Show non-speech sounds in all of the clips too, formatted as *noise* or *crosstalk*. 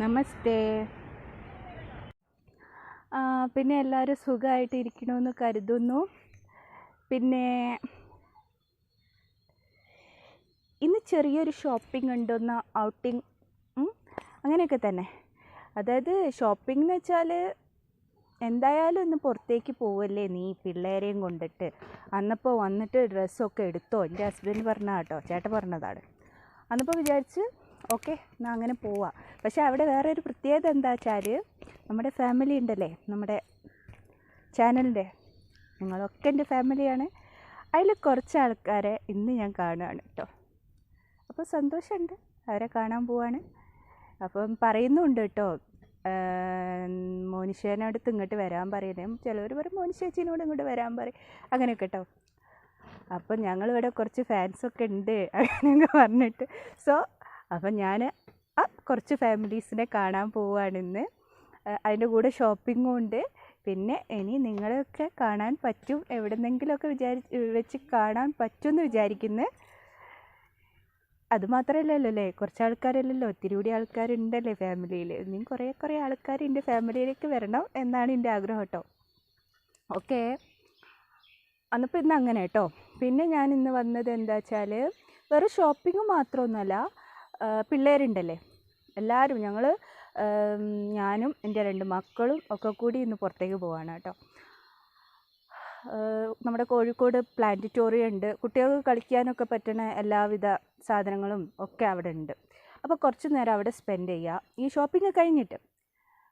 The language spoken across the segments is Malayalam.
നമസ്തേ. പിന്നെ എല്ലാവരും സുഖമായിട്ട് ഇരിക്കണമെന്ന് കരുതുന്നു. പിന്നെ ഇന്ന് ചെറിയൊരു ഷോപ്പിംഗ് ഉണ്ടോന്ന ഔട്ടിങ് അങ്ങനെയൊക്കെ തന്നെ. അതായത് ഷോപ്പിംഗ് എന്ന് വെച്ചാൽ എന്തായാലും ഇന്ന് പുറത്തേക്ക് പോവല്ലേ നീ പിള്ളേരെയും കൊണ്ടിട്ട്? അന്നപ്പോൾ വന്നിട്ട് ഡ്രസ്സൊക്കെ എടുത്തോ? എന്റെ ഹസ്ബൻഡ് പറഞ്ഞ കേട്ടോ ചേട്ടൻ പറഞ്ഞതാണ്. അന്നപ്പോൾ വിചാരിച്ച് ഓക്കെ എന്നാൽ അങ്ങനെ പോവാം. പക്ഷേ അവിടെ വേറെ ഒരു പ്രത്യേകത എന്താ വെച്ചാൽ നമ്മുടെ ഫാമിലി ഉണ്ടല്ലേ നമ്മുടെ ചാനലിന്റെ നിങ്ങളൊക്കെ എന്റെ ഫാമിലിയാണ് അതിൽ കുറച്ച് ആൾക്കാരെ ഇന്ന് ഞാൻ കാണുകയാണ് കേട്ടോ അപ്പോൾ സന്തോഷമുണ്ട് അവരെ കാണാൻ പോവാണ്. അപ്പം പറയുന്നുണ്ട് കേട്ടോ മോനിഷേനെ അടുത്ത് ഇങ്ങോട്ട് വരാൻ പറയുന്നത് ചിലവർ പറയും മോനിഷേച്ചിനോട് ഇങ്ങോട്ട് വരാൻ പറയും. അങ്ങനെയൊക്കെ കേട്ടോ അപ്പം ഞങ്ങളിവിടെ കുറച്ച് ഫാൻസൊക്കെ ഉണ്ട് അങ്ങനെയൊക്കെ പറഞ്ഞിട്ട്. സോ അപ്പം ഞാൻ ആ കുറച്ച് ഫാമിലീസിനെ കാണാൻ പോവുകയാണിന്ന് അതിന്റെ കൂടെ ഷോപ്പിങ്ങും ഉണ്ട്. പിന്നെ ഇനി നിങ്ങളെയൊക്കെ കാണാൻ പറ്റും. എവിടെന്നെങ്കിലുമൊക്കെ വിചാരി വെച്ച് കാണാൻ പറ്റുമെന്ന് വിചാരിക്കുന്നു. അതുമാത്രമല്ലല്ലോ അല്ലേ കുറച്ച് ആൾക്കാരല്ലല്ലോ? ഒത്തിരി കൂടി ആൾക്കാരുണ്ടല്ലേ ഫാമിലിയിൽ ഇനിയും കുറേ കുറേ ആൾക്കാർ എന്റെ ഫാമിലിയിലേക്ക് വരണം എന്നാണ് എന്റെ ആഗ്രഹം കേട്ടോ. ഓക്കെ. അന്നപ്പോൾ ഇന്ന് അങ്ങനെ കേട്ടോ. പിന്നെ ഞാൻ ഇന്ന് വന്നത് എന്താ വെച്ചാൽ വെറും ഷോപ്പിംഗ് മാത്രമൊന്നുമല്ല പിള്ളേരുണ്ടല്ലേ? എല്ലാവരും ഞങ്ങൾ ഞാനും എന്റെ രണ്ട് മക്കളും ഒക്കെ കൂടി ഇന്ന് പുറത്തേക്ക് പോവാണ് കേട്ടോ. നമ്മുടെ കോഴിക്കോട് പ്ലാനറ്റോറിയം ഉണ്ട് കുട്ടികൾക്ക് കളിക്കാനൊക്കെ പറ്റുന്ന എല്ലാവിധ സാധനങ്ങളും ഒക്കെ അവിടെ ഉണ്ട് അപ്പോൾ കുറച്ച് നേരം അവിടെ സ്പെൻഡ് ചെയ്യുക. ഈ ഷോപ്പിംഗ് കഴിഞ്ഞിട്ട്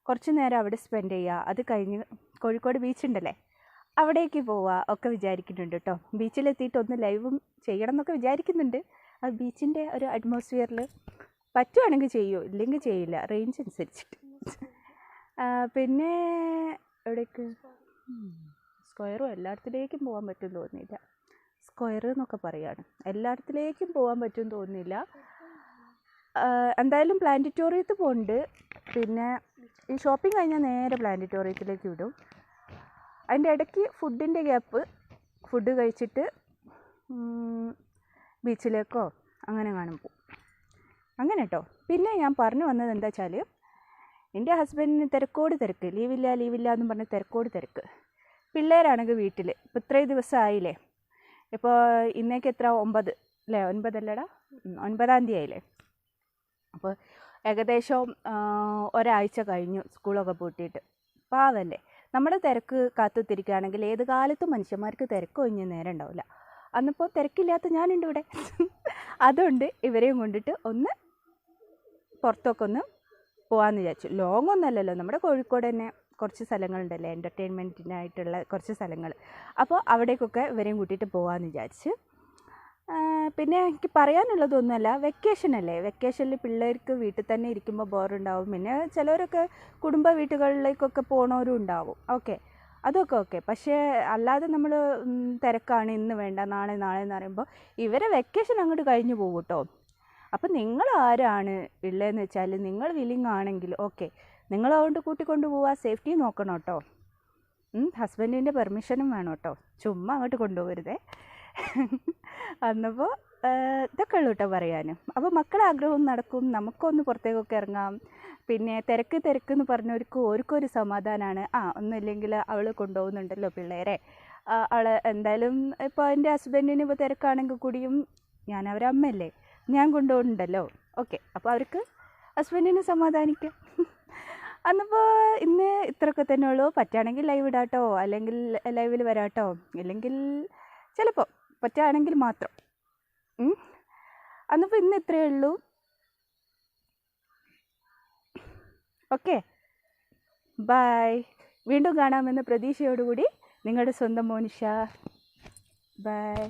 കുറച്ച് നേരം അവിടെ സ്പെൻഡ് ചെയ്യുക. അത് കഴിഞ്ഞ് കോഴിക്കോട് ബീച്ച് ഉണ്ടല്ലേ? അവിടേക്ക് പോവുക ഒക്കെ വിചാരിക്കുന്നുണ്ട് കേട്ടോ. ബീച്ചിലെത്തിയിട്ട് ഒന്ന് ലൈവും ചെയ്യണം എന്നൊക്കെ വിചാരിക്കുന്നുണ്ട്. ആ ബീച്ചിന്റെ ഒരു അറ്റ്മോസ്ഫിയറിൽ പറ്റുവാണെങ്കിൽ ചെയ്യൂ? ഇല്ലെങ്കിൽ ചെയ്യില്ല. റേഞ്ച് അനുസരിച്ചിട്ട്. പിന്നെ എവിടേക്ക്? സ്ക്വയറും എല്ലായിടത്തിലേക്കും പോകാൻ പറ്റും തോന്നിയില്ല സ്ക്വയർ എന്നൊക്കെ പറയാണ്. എല്ലായിടത്തിലേക്കും പോകാൻ പറ്റും തോന്നിയില്ല എന്തായാലും പ്ലാനറ്റോറിയത്ത് പോകുന്നുണ്ട് പിന്നെ ഈ ഷോപ്പിംഗ് കഴിഞ്ഞാൽ നേരെ പ്ലാനറ്റോറിയത്തിലേക്ക് വിടും. അതിന്റെ ഇടയ്ക്ക് ഫുഡിന്റെ ഗ്യാപ്പ് ഫുഡ് കഴിച്ചിട്ട് ബീച്ചിലേക്കോ അങ്ങനെ കാണും പോകും അങ്ങനെ കേട്ടോ പിന്നെ ഞാൻ പറഞ്ഞു വന്നത് എന്താ വെച്ചാൽ എന്റെ ഹസ്ബൻഡിന് തിരക്കോട് തിരക്ക്. ലീവില്ല ലീവില്ല എന്ന് പറഞ്ഞ് തിരക്കോട് തിരക്ക്. പിള്ളേരാണെങ്കിൽ വീട്ടിൽ ഇപ്പോൾ ഇത്രയും ദിവസമായില്ലേ? ഇപ്പോൾ ഇന്നേക്ക് എത്ര? ഒമ്പത്. അല്ലേ? ഒൻപതല്ലടാ? ഒൻപതാം തീയതി ആയില്ലേ? അപ്പോൾ ഏകദേശം ഒരാഴ്ച കഴിഞ്ഞു സ്കൂളൊക്കെ പൂട്ടിയിട്ട്. പാവല്ലേ? നമ്മുടെ തിരക്ക് കാത്തുത്തിരിക്കുകയാണെങ്കിൽ ഏത് കാലത്തും മനുഷ്യന്മാർക്ക് തിരക്ക് ഒഴിഞ്ഞ നേരം ഉണ്ടാവില്ല. അന്നിപ്പോൾ തിരക്കില്ലാത്ത ഞാനുണ്ട് ഇവിടെ. അതുകൊണ്ട് ഇവരെയും കൊണ്ടിട്ട് ഒന്ന് പുറത്തൊക്കെ ഒന്ന് പോകാമെന്ന് വിചാരിച്ചു. ലോങ് ഒന്നല്ലല്ലോ നമ്മുടെ കോഴിക്കോട് തന്നെ കുറച്ച് സ്ഥലങ്ങളുണ്ടല്ലേ? എന്റർടൈൻമെന്റിനായിട്ടുള്ള കുറച്ച് സ്ഥലങ്ങൾ അപ്പോൾ അവിടേക്കൊക്കെ ഇവരെയും കൂട്ടിയിട്ട് പോകാമെന്ന് വിചാരിച്ച്. പിന്നെ എനിക്ക് പറയാനുള്ളതൊന്നുമല്ല വെക്കേഷൻ അല്ലേ? വെക്കേഷനിൽ പിള്ളേർക്ക് വീട്ടിൽ തന്നെ ഇരിക്കുമ്പോൾ ബോറുണ്ടാവും പിന്നെ ചിലവരൊക്കെ കുടുംബ വീട്ടുകളിലേക്കൊക്കെ പോണവരും ഉണ്ടാവും. ഓക്കെ അതൊക്കെ ഓക്കെ. പക്ഷേ അല്ലാതെ നമ്മൾ തിരക്കാണ് ഇന്ന് വേണ്ട നാളെ നാളെ എന്ന് പറയുമ്പോൾ ഇവരെ വെക്കേഷൻ അങ്ങോട്ട് കഴിഞ്ഞു പോകും കേട്ടോ അപ്പം നിങ്ങൾ ആരാണ് ഉള്ളതെന്ന് വെച്ചാൽ നിങ്ങൾ വില്ലിങ് ആണെങ്കിൽ ഓക്കെ നിങ്ങൾ അതുകൊണ്ട് കൂട്ടിക്കൊണ്ട് പോവുക സേഫ്റ്റി നോക്കണം കേട്ടോ ഹസ്ബൻഡിന്റെ പെർമിഷനും വേണം കേട്ടോ ചുമ്മാ അങ്ങോട്ട് കൊണ്ടുപോകരുതേ. *laughs* അന്നപ്പോൾ ഇതൊക്കെ ഉള്ളൂ കേട്ടോ പറയാനും. അപ്പോൾ മക്കളെ ആഗ്രഹവും നടക്കും നമുക്കൊന്ന് പുറത്തേക്കൊക്കെ ഇറങ്ങാം. പിന്നെ തിരക്ക് തിരക്ക് എന്ന് പറഞ്ഞവർക്ക് ഓർക്കൊരു സമാധാനമാണ് ആ ഒന്നുമില്ലെങ്കിൽ അവൾ കൊണ്ടുപോകുന്നുണ്ടല്ലോ പിള്ളേരെ. അവൾ എന്തായാലും ഇപ്പോൾ എന്റെ ഹസ്ബൻഡിന് ഇപ്പോൾ തിരക്കാണെങ്കിൽ കൂടിയും ഞാൻ അവരെ അമ്മയല്ലേ ഞാൻ കൊണ്ടുപോകുന്നുണ്ടല്ലോ. ഓക്കെ അപ്പോൾ അവർക്ക് ഹസ്ബൻഡിന് സമാധാനിക്കാം. അന്നിപ്പോൾ ഇന്ന് ഇത്രയൊക്കെ തന്നെ ഉള്ളൂ. പറ്റുകയാണെങ്കിൽ ലൈവ് ഇടാട്ടോ. അല്ലെങ്കിൽ ലൈവിൽ വരാട്ടോ. ഇല്ലെങ്കിൽ ചിലപ്പോൾ പറ്റുകയാണെങ്കിൽ മാത്രം. അന്നിപ്പോൾ ഇന്ന് ഇത്രയേ ഉള്ളൂ. ഓക്കെ ബായ് വീണ്ടും കാണാമെന്ന പ്രതീക്ഷയോടുകൂടി നിങ്ങളുടെ സ്വന്തം മോനിഷ. ബൈ